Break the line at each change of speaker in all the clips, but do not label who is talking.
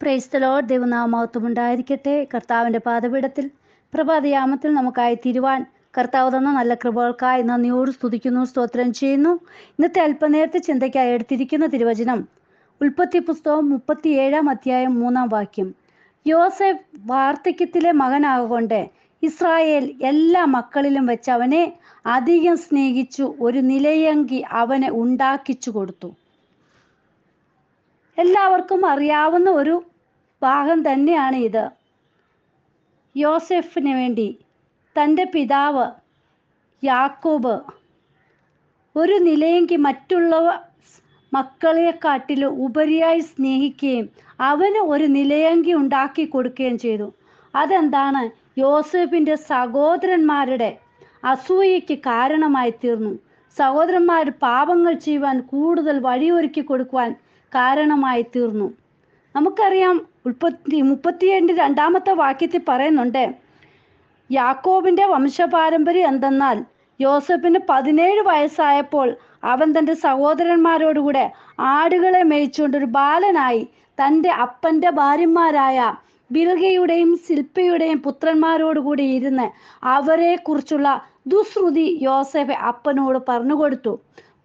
പ്രൈസ്തലോ ദൈവനാമത്വം ഉണ്ടായിരിക്കട്ടെ. കർത്താവിന്റെ പാദപീഠത്തിൽ പ്രഭാതയാമത്തിൽ നമുക്കായി തിരുവാൻ കർത്താവ് തന്ന നല്ല കൃപകൾക്കായി നന്ദിയോട് സ്തുതിക്കുന്നു സ്തോത്രം ചെയ്യുന്നു. ഇന്നത്തെ അല്പനേരത്തെ ചിന്തയ്ക്കായി എടുത്തിരിക്കുന്ന തിരുവചനം ഉൽപ്പത്തി പുസ്തകം മുപ്പത്തിയേഴാം അധ്യായം മൂന്നാം വാക്യം. യോസെഫ് വാർദ്ധക്യത്തിലെ മകനാകൊണ്ട് ഇസ്രായേൽ എല്ലാ മക്കളിലും വെച്ച് അവനെ അധികം സ്നേഹിച്ചു ഒരു നിലയങ്കി അവനെ ഉണ്ടാക്കിച്ചു കൊടുത്തു. എല്ലാവർക്കും അറിയാവുന്ന ഒരു ഭാഗം തന്നെയാണ് ഇത്. യോസെഫിന് വേണ്ടി തന്റെ പിതാവ് യാക്കോബ് ഒരു നിലയെങ്കിൽ മറ്റുള്ളവ മക്കളെക്കാട്ടിലും ഉപരിയായി സ്നേഹിക്കുകയും അവന് ഒരു നിലയങ്കി ഉണ്ടാക്കി കൊടുക്കുകയും ചെയ്തു. അതെന്താണ്? യോസഫിന്റെ സഹോദരന്മാരുടെ അസൂയയ്ക്ക് കാരണമായി തീർന്നു. സഹോദരന്മാർ പാപങ്ങൾ ചെയ്യുവാൻ കൂടുതൽ വഴിയൊരുക്കി കൊടുക്കുവാൻ കാരണമായി തീർന്നു. നമുക്കറിയാം ഉൽപ്പത്തി മുപ്പത്തിയേഴിന്റെ രണ്ടാമത്തെ വാക്യത്തിൽ പറയുന്നുണ്ട് യാക്കോബിന്റെ വംശപാരമ്പര്യം എന്തെന്നാൽ യോസഫിന് പതിനേഴ് വയസ്സായപ്പോൾ അവൻ തന്റെ സഹോദരന്മാരോടുകൂടെ ആടുകളെ മേയിച്ചുകൊണ്ട് ഒരു ബാലനായി തന്റെ അപ്പന്റെ ഭാര്യമാരായ ബിൽഗയുടെയും ശില്പയുടെയും പുത്രന്മാരോടുകൂടി ഇരുന്ന് അവരെക്കുറിച്ചുള്ള ദുശ്രുതി യോസഫ് അപ്പനോട് പറഞ്ഞുകൊടുത്തു.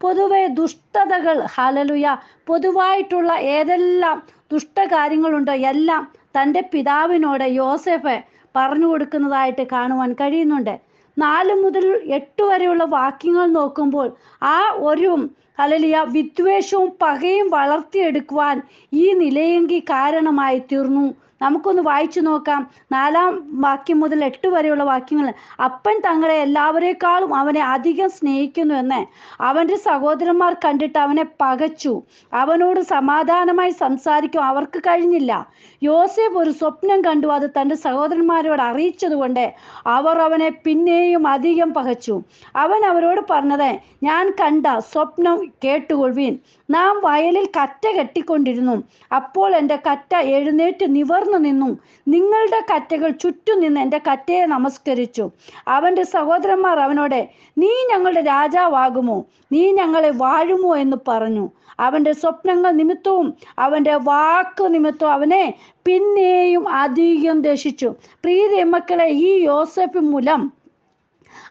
പൊതുവെ ദുഷ്ടതകൾ ഹാലലുയ പൊതുവായിട്ടുള്ള ഏതെല്ലാം ദുഷ്ടകാര്യങ്ങളുണ്ടോ എല്ലാം തന്റെ പിതാവിനോട് യോസെഫ് പറഞ്ഞു കൊടുക്കുന്നതായിട്ട് കാണുവാൻ കഴിയുന്നുണ്ട്. നാല് മുതൽ എട്ട് വരെയുള്ള വാക്യങ്ങൾ നോക്കുമ്പോൾ ആ ഒരു ഹലലിയ വിദ്വേഷവും പകയും വളർത്തിയെടുക്കുവാൻ ഈ നിലയെങ്കി കാരണമായി തീർന്നു. നമുക്കൊന്ന് വായിച്ചു നോക്കാം. നാലാം വാക്യം മുതൽ എട്ട് വരെയുള്ള വാക്യങ്ങൾ. അപ്പൻ തങ്ങളെ എല്ലാവരെക്കാളും അവനെ അധികം സ്നേഹിക്കുന്നു എന്ന് അവന്റെ സഹോദരന്മാർ കണ്ടിട്ട് അവനെ പകച്ചു. അവനോട് സമാധാനമായി സംസാരിക്കും അവർക്ക് കഴിഞ്ഞില്ല. യോസേഫ് ഒരു സ്വപ്നം കണ്ടു. അത് തന്റെ സഹോദരന്മാരോട് അറിയിച്ചതുകൊണ്ട് അവർ അവനെ പിന്നെയും അധികം പകച്ചു. അവൻ അവരോട് പറഞ്ഞത് ഞാൻ കണ്ട സ്വപ്നം കേട്ടുകൊള്ളുവീൻ. നാം വയലിൽ കറ്റ കെട്ടിക്കൊണ്ടിരുന്നു. അപ്പോൾ എന്റെ കറ്റ എഴുന്നേറ്റ് നിവർന്നു നിന്നു. നിങ്ങളുടെ കറ്റകൾ ചുറ്റും നിന്ന് എന്റെ കറ്റയെ നമസ്കരിച്ചു. അവന്റെ സഹോദരന്മാർ അവനോട് നീ ഞങ്ങളുടെ രാജാവാകുമോ? നീ ഞങ്ങളെ വാഴുമോ? എന്ന് പറഞ്ഞു. അവന്റെ സ്വപ്നങ്ങൾ നിമിത്തവും അവന്റെ വാക്ക് നിമിത്തവും അവനെ പിന്നെയും അധികം ദശിച്ചു പ്രീതി മക്കളെ ഈ യോസഫ് മൂലം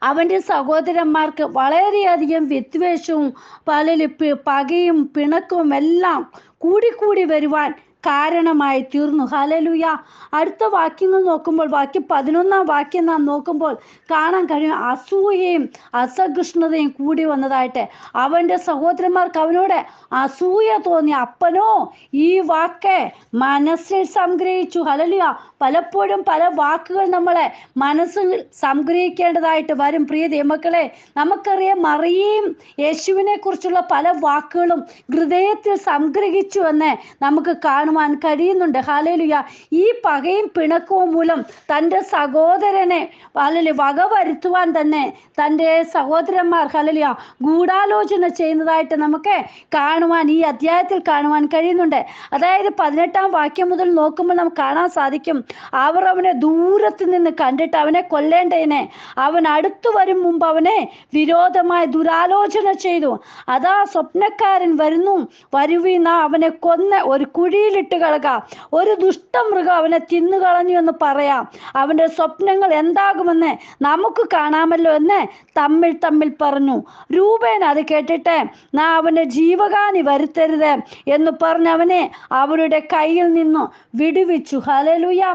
അവന്റെ സഹോദരന്മാർക്ക് വളരെയധികം വിദ്വേഷവും പലരും പകയും പിണക്കവും എല്ലാം കൂടിക്കൂടി വരുവാൻ കാരണമായി തീർന്നു. ഹലലുയ അടുത്ത വാക്യങ്ങൾ നോക്കുമ്പോൾ വാക്യം പതിനൊന്നാം വാക്യം നാം നോക്കുമ്പോൾ കാണാൻ കഴിയും അസൂയയും അസഹിഷ്ണുതയും കൂടി വന്നതായിട്ട്. അവന്റെ സഹോദരന്മാർക്ക് അവനോട് അസൂയ തോന്നി. അപ്പനോ ഈ വാക്ക് മനസ്സിൽ സംഗ്രഹിച്ചു. ഹലലുയ പലപ്പോഴും പല വാക്കുകൾ നമ്മളെ മനസ്സിൽ സംഗ്രഹിക്കേണ്ടതായിട്ട് വരും. പ്രിയ ദൈവമക്കളെ നമുക്കറിയാം മറിയയും യേശുവിനെ കുറിച്ചുള്ള പല വാക്കുകളും ഹൃദയത്തിൽ സംഗ്രഹിച്ചു എന്ന് നമുക്ക് കാണുവാൻ കഴിയുന്നുണ്ട്. ഹാലേലുയ ഈ പകയും പിണക്കവും മൂലം തന്റെ സഹോദരനെ അല്ലെ വക വരുത്തുവാൻ തന്നെ തന്റെ സഹോദരന്മാർ ഹലലിയ ഗൂഢാലോചന ചെയ്യുന്നതായിട്ട് നമുക്ക് കാണുവാൻ ഈ അധ്യായത്തിൽ കാണുവാൻ കഴിയുന്നുണ്ട്. അതായത് പതിനെട്ടാം വാക്യം മുതൽ നോക്കുമ്പോൾ നമുക്ക് കാണാൻ സാധിക്കും. അവർ അവനെ ദൂരത്ത് നിന്ന് കണ്ടിട്ട് അവനെ കൊല്ലേണ്ടതിനെ അവൻ അടുത്തു വരും മുമ്പ് അവനെ വിരോധമായ ദുരാലോചന ചെയ്തു. അതാ സ്വപ്നക്കാരൻ വരുന്നു. വരുവീന അവനെ കൊന്ന ഒരു കുഴിയിലിട്ട് കളക. ഒരു ദുഷ്ടമൃഗം അവനെ തിന്നുകളഞ്ഞു എന്ന് പറയാം. അവന്റെ സ്വപ്നങ്ങൾ എന്താകുമെന്ന് നമുക്ക് കാണാമല്ലോ എന്ന് തമ്മിൽ തമ്മിൽ പറഞ്ഞു. രൂപേൻ അത് കേട്ടിട്ട് നാ അവന്റെ ജീവകാനി വരുത്തരുത് എന്ന് പറഞ്ഞ് അവനെ അവരുടെ കയ്യിൽ നിന്നു വിടുവിച്ചു. ഹലലുയ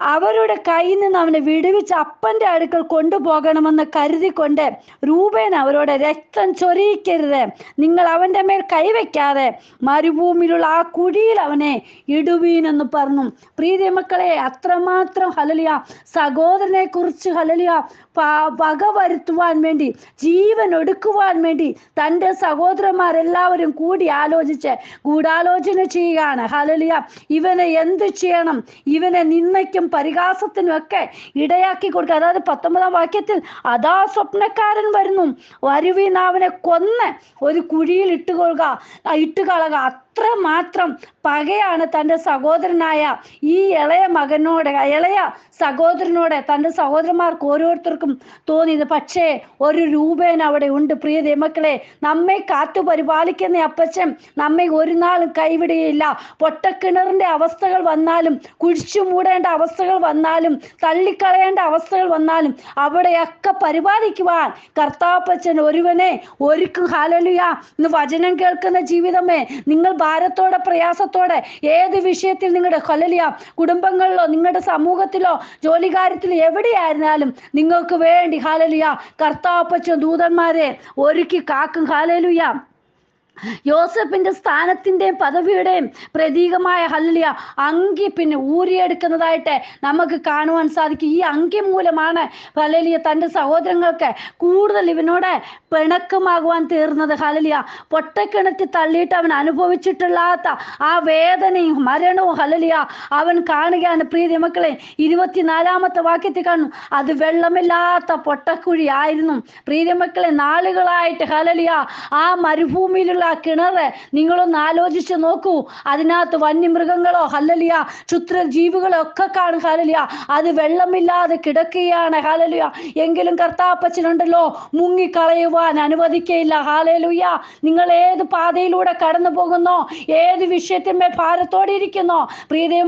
അവരുടെ കയ്യിൽ നിന്ന് അവനെ വിടുവിച്ച് അപ്പന്റെ അടുക്കൽ കൊണ്ടുപോകണമെന്ന് കരുതിക്കൊണ്ട് രൂപേൻ അവരോട് രക്തം ചൊരിയിക്കരുത്. നിങ്ങൾ അവന്റെ മേൽ കൈവയ്ക്കാതെ മരുഭൂമിയിലുള്ള ആ കുഴിയിൽ അവനെ ഇടുവീനെന്ന് പറഞ്ഞു. പ്രീതി മക്കളെ അത്രമാത്രം ഹലലിയ സഹോദരനെ കുറിച്ച് ഹലലിയ വക വരുത്തുവാൻ വേണ്ടി ജീവൻ ഒടുക്കുവാൻ വേണ്ടി തന്റെ സഹോദരന്മാരെല്ലാവരും കൂടി ആലോചിച്ച് ഗൂഢാലോചന ചെയ്യുകയാണ്. ഹലലിയ ഇവനെ എന്ത് ചെയ്യണം? ഇവനെ നിന്നയ്ക്കും പരിഹാസത്തിനും ഒക്കെ ഇടയാക്കി കൊടുക്കുക. അതായത് പത്തൊമ്പതാം വാക്യത്തിൽ അതാ സ്വപ്നക്കാരൻ വരുന്നു. വരുവീൻ അവനെ കൊന്ന് ഒരു കുഴിയിൽ ഇട്ടുകൊള്ളുക ഇട്ടുകളക. അത്രമാത്രം പകയാണ് തന്റെ സഹോദരനായ ഈ ഇളയ മകനോട് ഇളയ സഹോദരനോട് തന്റെ സഹോദരന്മാർക്ക് ഓരോരുത്തർക്കും തോന്നിയത്. പക്ഷേ ഒരു രൂപേൻ അവിടെ ഉണ്ട്. പ്രിയ ദൈവമക്കളെ നമ്മെ കാത്തു പരിപാലിക്കുന്ന അപ്പച്ചൻ നമ്മെ ഒരു നാളും കൈവിടുകയില്ല. പൊട്ടക്കിണറിന്റെ അവസ്ഥകൾ വന്നാലും കുഴിച്ചു മൂടേണ്ട അവസ്ഥകൾ വന്നാലും തള്ളിക്കളയേണ്ട അവസ്ഥകൾ വന്നാലും അവിടെയൊക്കെ പരിപാലിക്കുവാൻ കർത്താപ്പച്ചൻ ഒരുവനെ ഒരുക്കും. ഹാലലുയ ഇന്ന് വചനം കേൾക്കുന്ന ജീവിതമേ നിങ്ങൾ ഭാരത്തോടെ പ്രയാസത്തോടെ ഏത് വിഷയത്തിൽ നിങ്ങളുടെ കൊലലിയ കുടുംബങ്ങളിലോ നിങ്ങളുടെ സമൂഹത്തിലോ ജോലികാര്യത്തിലോ എവിടെയായിരുന്നാലും നിങ്ങൾക്ക് വേണ്ടി ഹാലലിയ കർത്താപ്പച്ച ദൂതന്മാരെ ഒരുക്കി കാക്കും. ഹാലലുയ. യോസഫിന്റെ സ്ഥാനത്തിന്റെയും പദവിയുടെയും പ്രതീകമായ ഹല്ലിയ അങ്കി പിന്നെ ഊരിയെടുക്കുന്നതായിട്ട് നമുക്ക് കാണുവാൻ സാധിക്കും. ഈ അങ്കി മൂലമാണ് ഹലലിയ തന്റെ സഹോദരങ്ങൾക്ക് കൂടുതൽ ഇവനോട് പിണക്കമാകുവാൻ തീർന്നത്. ഹലലിയ പൊട്ടക്കിണറ്റി തള്ളിയിട്ട് അവൻ അനുഭവിച്ചിട്ടില്ലാത്ത ആ വേദനയും മരണവും ഹലലിയ അവൻ കാണുകയാണ്. പ്രീതി മക്കളെ ഇരുപത്തിനാലാമത്തെ വാക്യത്തിൽ കാണുന്നു അത് വെള്ളമില്ലാത്ത പൊട്ടക്കുഴി ആയിരുന്നു. പ്രീതി മക്കളെ നാളുകളായിട്ട് ഹലലിയ ആ മരുഭൂമിയിലുള്ള ആ കിണറ് നിങ്ങളൊന്ന് ആലോചിച്ച് നോക്കൂ. അതിനകത്ത് വന്യമൃഗങ്ങളോ ഹല്ലലിയ ക്ഷുദ്ര ജീവികളോ ഒക്കെ കാണും. ഹലലിയ അത് വെള്ളമില്ലാതെ കിടക്കുകയാണ്. ഹാലലിയ എങ്കിലും കർത്താപ്പച്ചനുണ്ടല്ലോ മുങ്ങിക്കളയുവാൻ അനുവദിക്കയില്ല. ഹാലലുയ നിങ്ങൾ ഏത് പാതയിലൂടെ കടന്നു പോകുന്നോ ഏത് വിഷയത്തിന്മേൽ ഭാരത്തോടെ ഇരിക്കുന്നോ പ്രീതി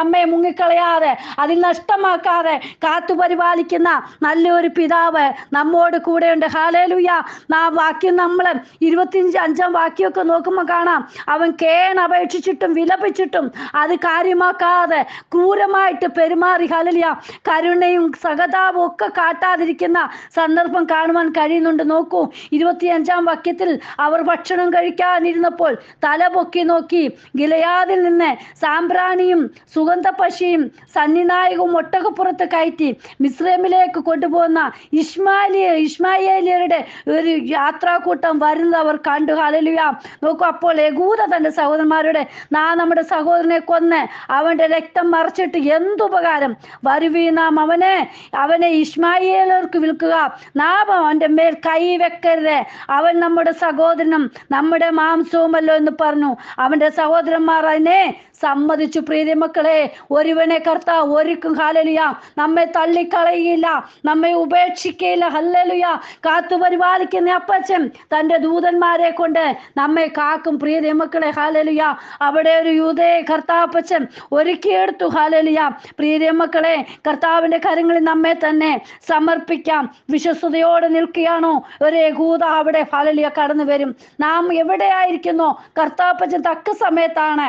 നമ്മെ മുങ്ങിക്കളയാതെ അതിൽ നഷ്ടമാക്കാതെ കാത്തു പരിപാലിക്കുന്ന നല്ലൊരു പിതാവ് നമ്മോട് കൂടെയുണ്ട്. ഹാലേലുയ നാ വാക്യം നമ്മൾ ഇരുപത്തിയഞ്ച് അഞ്ചാം വാക്യമൊക്കെ നോക്കുമ്പോൾ കാണാം. അവൻ കേൺ അപേക്ഷിച്ചിട്ടും വിലപിച്ചിട്ടും അത് കാര്യമാക്കാതെ ക്രൂരമായിട്ട് പെരുമാറി. ഹലലിയ കരുണയും സഹതാപവും ഒക്കെ കാട്ടാതിരിക്കുന്ന സന്ദർഭം കാണുവാൻ കഴിയുന്നുണ്ട്. നോക്കൂ ഇരുപത്തിയഞ്ചാം വാക്യത്തിൽ അവർ ഭക്ഷണം കഴിക്കാനിരുന്നപ്പോൾ തല പൊക്കി നോക്കി. ഗിലയാദിൽ നിന്ന് സാമ്പ്രാണിയും സുഗന്ധ പശിയും സന്നിനായകവും ഒട്ടകപ്പുറത്ത് കയറ്റി മിസ്രൈമിലേക്ക് കൊണ്ടുപോകുന്ന ഇസ്മാലിയ ഇസ്മായേലിയരുടെ ഒരു യാത്രാക്കൂട്ടം വരുന്നത് അവർ കണ്ടു. ഹലലുയ നോക്കൂ അപ്പോൾ യകൂദ തന്റെ സഹോദരന്മാരുടെ നാ നമ്മുടെ സഹോദരനെ കൊന്ന് അവന്റെ രക്തം മറിച്ചിട്ട് എന്തുപകാരം വരുവീ നാം അവനെ അവനെ ഇസ്മായേലർക്ക് വിൽക്കുക. നാം അവന്റെ മേൽ കൈ വെക്കരുത്. അവൻ നമ്മുടെ സഹോദരനും നമ്മുടെ മാംസവുമല്ലോ എന്ന് പറഞ്ഞു. അവന്റെ സഹോദരന്മാർ അതിനെ സമ്മതിച്ചു പ്രീതി മക്കളെ. ഒരുവനെ കർത്താവ് ഒരുക്കും. ഹാലലുയ നമ്മെ തള്ളിക്കളയില്ല നമ്മെ ഉപേക്ഷിക്കയില്ല ഹല്ലലുയ. കാത്തു പരിപാലിക്കുന്ന അപ്പച്ചൻ തന്റെ ദൂതന്മാരെ കൊണ്ട് നമ്മെ കാക്കും. പ്രീതി മക്കളെ ഹാലലുയ അവിടെ ഒരു യൂതയെ കർത്താപ്പച്ചൻ ഒരുക്കിയെടുത്തു ഹാലലുയ പ്രീതി മക്കളെ കർത്താവിന്റെ കാര്യങ്ങളിൽ നമ്മെ തന്നെ സമർപ്പിക്കാം. വിശ്വസ്തയോടെ നിൽക്കുകയാണോ? ഒരു യഹൂദ അവിടെ ഹാലലുയ കടന്നു വരും നാം എവിടെയായിരിക്കുന്നോ? കർത്താപ്പച്ചൻ തക്ക സമയത്താണ്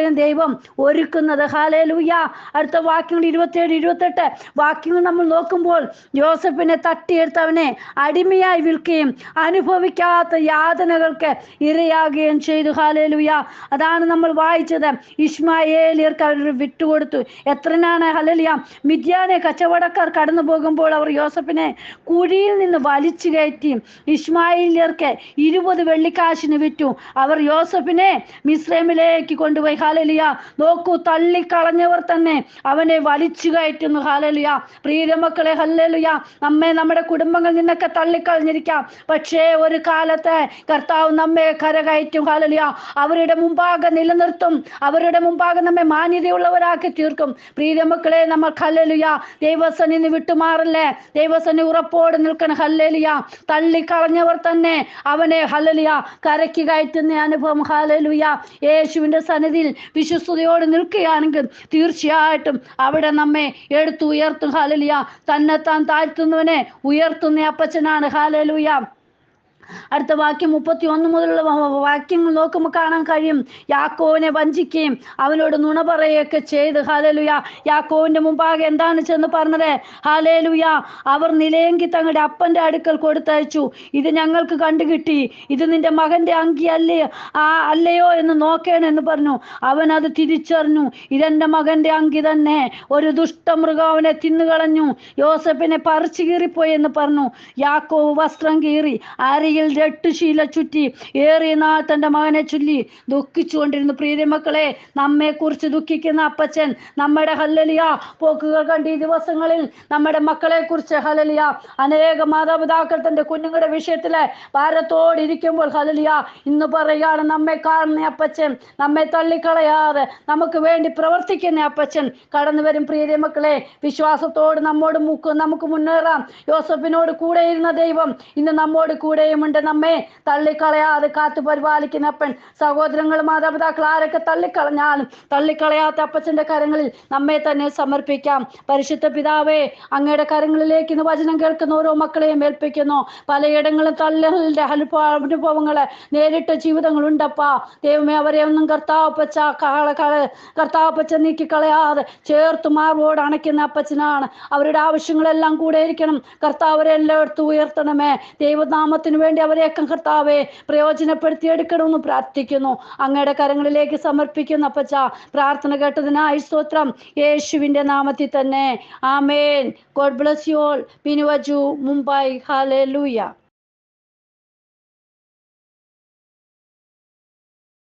ഓരോരുത്തരും ദൈവം ഒരുക്കുന്നത്. ഹാലേലൂയ അടുത്ത വാക്യങ്ങൾ ഇരുപത്തിയേഴ് ഇരുപത്തെട്ട്. വാക്യങ്ങൾ നമ്മൾ നോക്കുമ്പോൾ ജോസഫിനെ തട്ടിയെടുത്തവനെ അടിമയായി വിൽക്കുകയും അനുഭവിക്കാത്ത യാതനകൾക്ക് ഇരയാകുകയും ചെയ്തു. ഹാലേലൂയ അതാണ് നമ്മൾ വായിച്ചത്. ഇസ്മായേലിയർക്ക് അവർ വിട്ടുകൊടുത്തു. എത്രനാണ്? ഹലലിയ മിഥ്യാനെ കച്ചവടക്കാർ കടന്നു പോകുമ്പോൾ അവർ യോസഫിനെ കുഴിയിൽ നിന്ന് വലിച്ചു കയറ്റി ഇസ്മായിലിയർക്ക് ഇരുപത് വെള്ളിക്കാശിന് വിറ്റു. അവർ യോസഫിനെ മിസ്രൈമിലേക്ക് കൊണ്ടുപോയി. ഹാലലിയ. നോക്കൂ തള്ളിക്കളഞ്ഞവർ തന്നെ അവനെ വലിച്ചു കയറ്റുന്നു. ഹാലലിയ. പ്രിയമക്കളെ ഹല്ലലിയ. നമ്മെ നമ്മുടെ കുടുംബങ്ങൾ നിന്നൊക്കെ തള്ളിക്കളഞ്ഞിരിക്കാം. പക്ഷേ ഒരു കാലത്ത് കർത്താവ് നമ്മെ കരകയറ്റും. ഹാലലിയ. അവരുടെ മുമ്പാകെ നിലനിർത്തും. അവരുടെ മുമ്പാകെ നമ്മെ മാന്യതയുള്ളവരാക്കി തീർക്കും. പ്രിയമക്കളെ നമ്മൾ ഹല്ലലിയ. ദൈവസനി വിട്ടുമാറല്ലേ? ദൈവസനി ഉറപ്പോട് നിൽക്കണം. ഹല്ലലിയ. തള്ളിക്കളഞ്ഞവർ തന്നെ അവനെ ഹല്ലലിയ കരയ്ക്ക് കയറ്റുന്ന അനുഭവം. ഹാലലുയ. യേശുവിന്റെ സന്നിധിയിൽ വിശ്വസ്തയോട് നിൽക്കുകയാണെങ്കിൽ തീർച്ചയായിട്ടും അവിടെ നമ്മെ എടുത്തു ഉയർത്തും ഹാലലിയ തന്നെത്താൻ താഴ്ത്തുന്നവനെ ഉയർത്തുന്ന അപ്പച്ചനാണ്. ഹാലലുയ അടുത്ത വാക്യം മുപ്പത്തി ഒന്ന് മുതലുള്ള വാക്യങ്ങൾ നോക്കുമ്പോൾ കാണാൻ കഴിയും. യാക്കോവിനെ വഞ്ചിക്കുകയും അവനോട് നുണ പറയുകയൊക്കെ ചെയ്ത്. ഹാലേലുയ യാക്കോവിന്റെ മുമ്പാകെ എന്താണ് ചെന്ന് പറഞ്ഞത്? ഹാലേലുയ അവർ നിലയെങ്കിൽ തങ്ങളുടെ അപ്പന്റെ അടുക്കൽ കൊടുത്തയച്ചു. ഇത് ഞങ്ങൾക്ക് കണ്ടുകിട്ടി. ഇത് നിന്റെ മകന്റെ അങ്കി അല്ലേ? ആ അല്ലയോ എന്ന് നോക്കേണെന്ന് പറഞ്ഞു. അവൻ അത് തിരിച്ചറിഞ്ഞു. ഇതെന്റെ മകന്റെ അങ്കി തന്നെ. ഒരു ദുഷ്ടമൃഗം അവനെ തിന്നുകളഞ്ഞു യോസഫിനെ പറിച്ചു കീറിപ്പോയി എന്ന് പറഞ്ഞു. യാക്കോവ് വസ്ത്രം കീറി. അരികിൽ തലയിൽ രട്ടുശീല ചുറ്റി ഏറിയ നാൾ തന്റെ മകനെ ചൊല്ലി. ദുഃഖിച്ചുകൊണ്ടിരുന്നു പ്രീതി മക്കളെ നമ്മെ കുറിച്ച് ദുഃഖിക്കുന്ന അപ്പച്ചൻ നമ്മുടെ ഹല്ലലിയ പോക്കുകൾ കണ്ട് ഈ ദിവസങ്ങളിൽ നമ്മുടെ മക്കളെ കുറിച്ച് ഹലലിയ അനേക മാതാപിതാക്കൾ തന്റെ കുഞ്ഞുങ്ങളുടെ വിഷയത്തിൽ ഭാരത്തോടിരിക്കുമ്പോൾ ഹലലിയ ഇന്ന് പറയുകയാണ് നമ്മെ കാണുന്ന അപ്പച്ചൻ നമ്മെ തള്ളിക്കളയാതെ നമുക്ക് വേണ്ടി പ്രവർത്തിക്കുന്ന അപ്പച്ചൻ. കടന്നു വരും പ്രിയ മക്കളെ വിശ്വാസത്തോട് നമ്മോട് മുക്ക് നമുക്ക് മുന്നേറാം. യോസഫിനോട് കൂടെ ഇരുന്ന ദൈവം ഇന്ന് നമ്മോട് കൂടെയുമുണ്ട് നമ്മെ തള്ളിക്കളയാതെ കാത്തു പരിപാലിക്കുന്ന അപ്പൻ സഹോദരങ്ങൾ മാതാപിതാക്കൾ ആരൊക്കെ തള്ളിക്കളഞ്ഞാലും തള്ളിക്കളയാത്ത അപ്പച്ചന്റെ കരങ്ങളിൽ നമ്മെ തന്നെ സമർപ്പിക്കാം. പരിശുദ്ധ പിതാവേ അങ്ങയുടെ കരങ്ങളിലേക്ക് ഇന്ന് വചനം കേൾക്കുന്ന ഓരോ മക്കളെയും ഏൽപ്പിക്കുന്നു. പലയിടങ്ങളും തള്ളലിന്റെ അനുഭവ അനുഭവങ്ങൾ നേരിട്ട ജീവിതങ്ങളുണ്ടപ്പാ ദൈവമേ അവരെ ഒന്നും കർത്താവപ്പച്ച കർത്താവപ്പച്ച നീക്കി കളയാതെ ചേർത്ത് മാർവോട് അണയ്ക്കുന്ന അപ്പച്ചനാണ്. അവരുടെ ആവശ്യങ്ങളെല്ലാം കൂടെ ഇരിക്കണം കർത്താവരെ എല്ലായിടത്തും ഉയർത്തണമേ. ദൈവനാമത്തിന് വേണ്ടി അവരെയൊക്കെ കർത്താവെ പ്രയോജനപ്പെടുത്തി എടുക്കണമെന്ന് പ്രാർത്ഥിക്കുന്നു. അങ്ങയുടെ കരങ്ങളിലേക്ക് സമർപ്പിക്കുന്നു അപ്പച്ച. പ്രാർത്ഥന കേട്ടതിനായി സ്തോത്രം. യേശുവിന്റെ നാമത്തിൽ തന്നെ. ആമേൻ. God bless you all. പിനുവജു Mumbai ഹാലേ ലൂയ